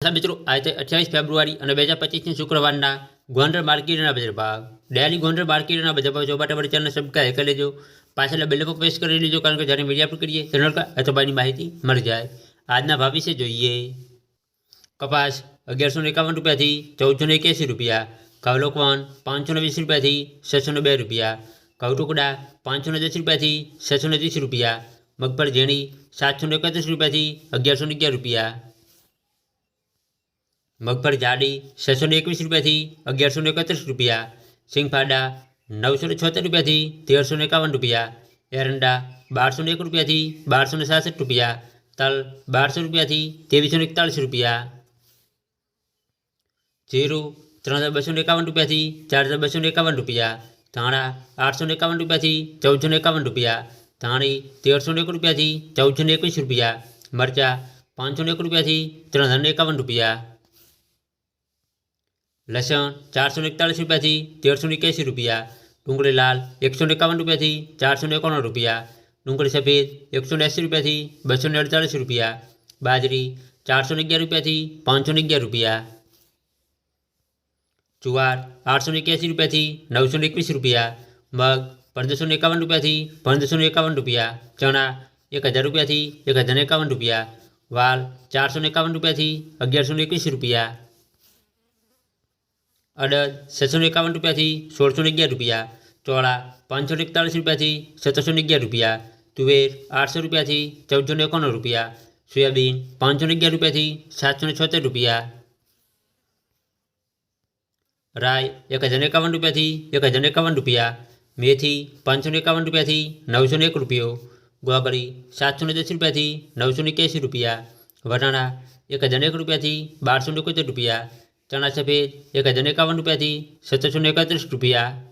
નમસ્કાર મિત્રો આજે અઠ્યાવીસ ફેબ્રુઆરી અને બે હજાર પચીસની શુક્રવારના ગોંડલ માર્કેટના બજાર ભાવ ડેલી ગોંડલ માર્કેટના બજાર ભાવ જોવા માટે અમારી ચેનલ સબસ્ક્રાઈબ કરી લેજો પાછળના બેલ પર પ્રેસ કરી લેજો કારણ કે જ્યારે મીડિયા પર કરીએ ચેનલ પર અથવાની માહિતી મળી જાય આજના ભાવ વિશે જોઈએ કપાસ અગિયારસો ને એકાવન રૂપિયાથી ચૌદસો ને એક્યાસી રૂપિયા ઘઉં લોકવન પાંચસો ને વીસ રૂપિયાથી છસો ને બે રૂપિયા ઘઉં ટુકડા પાંચસો ને દસ રૂપિયાથી છસો ને ત્રીસ રૂપિયા મગફળી ઝીણી સાતસો ને એકત્રીસ રૂપિયાથી અગિયારસો ને અગિયાર રૂપિયા મગફળી જાડી છસો ને એકવીસ રૂપિયાથી અગિયારસો ને એકત્રીસ રૂપિયા સિંગફાડા નવસો ને છોતેર રૂપિયાથી તેરસો ને એકાવન રૂપિયા એરંડા બારસો ને એક રૂપિયાથી બારસો ને સાસઠ રૂપિયા તલ બારસો રૂપિયાથી ત્રેવીસો ને એકતાળીસ રૂપિયા જીરું ત્રણ હજાર બસો ને એકાવન રૂપિયાથી ચાર હજાર બસો ને એકાવન રૂપિયા ધાણા આઠસો ને એકાવન રૂપિયાથી ચૌદસો ને એકાવન રૂપિયા ધાણી તેરસો ને એક રૂપિયાથી ચૌદસો ને એકવીસ રૂપિયા મરચાં પાંચસો ને એક રૂપિયાથી ત્રણ હજાર ને એકાવન રૂપિયા લસણ ચારસો ને એકતાળીસ રૂપિયાથી તેરસો ને એક્યાસી રૂપિયા ડુંગળી લાલ એકસો ને એકાવન રૂપિયાથી ચારસો ને એકાવન રૂપિયા ડુંગળી સફેદ એકસો ને એંસી રૂપિયાથી બસો ને અડતાલીસ રૂપિયા બાજરી ચારસો ને અગિયાર રૂપિયાથી પાંચસો ને અગિયાર રૂપિયા જુવાર આઠસો ને એક્યાસી રૂપિયાથી નવસો ને એકવીસ રૂપિયા મગ પંદરસો ને એકાવન રૂપિયાથી પંદરસો ને એકાવન રૂપિયા ચણા એક હજાર રૂપિયાથી એક હજાર ને એકાવન રૂપિયા વાલ ચારસો ને એકાવન રૂપિયાથી અગિયારસો ને એકવીસ રૂપિયા અડદ છસો ને એકાવન રૂપિયાથી સોળસો ને અગિયાર રૂપિયા ચોળા પાંચસો ને એકતાળીસ રૂપિયાથી સત્તરસો ને અગિયાર રૂપિયા તુવેર આઠસો રૂપિયાથી ચૌદસો ને એકાણું રૂપિયા સોયાબીન પાંચસો ને અગિયાર રૂપિયાથી સાતસો ને છોતેર રૂપિયા રાય એક હજાર ને એકાવન રૂપિયાથી એક હજાર ને એકાવન રૂપિયા મેથી પાંચસો ને એકાવન રૂપિયાથી નવસો ને એક રૂપિયો ગોગળી સાતસો ને દસ રૂપિયાથી નવસો ને એક્યાસી રૂપિયા વટાણા એક હજાર ને એક રૂપિયાથી બારસો ને એકોતેર રૂપિયા ચણા સફેદ એક હજાર એકાવન રૂપિયાથી સત્તરસો એકત્રીસ રૂપિયા.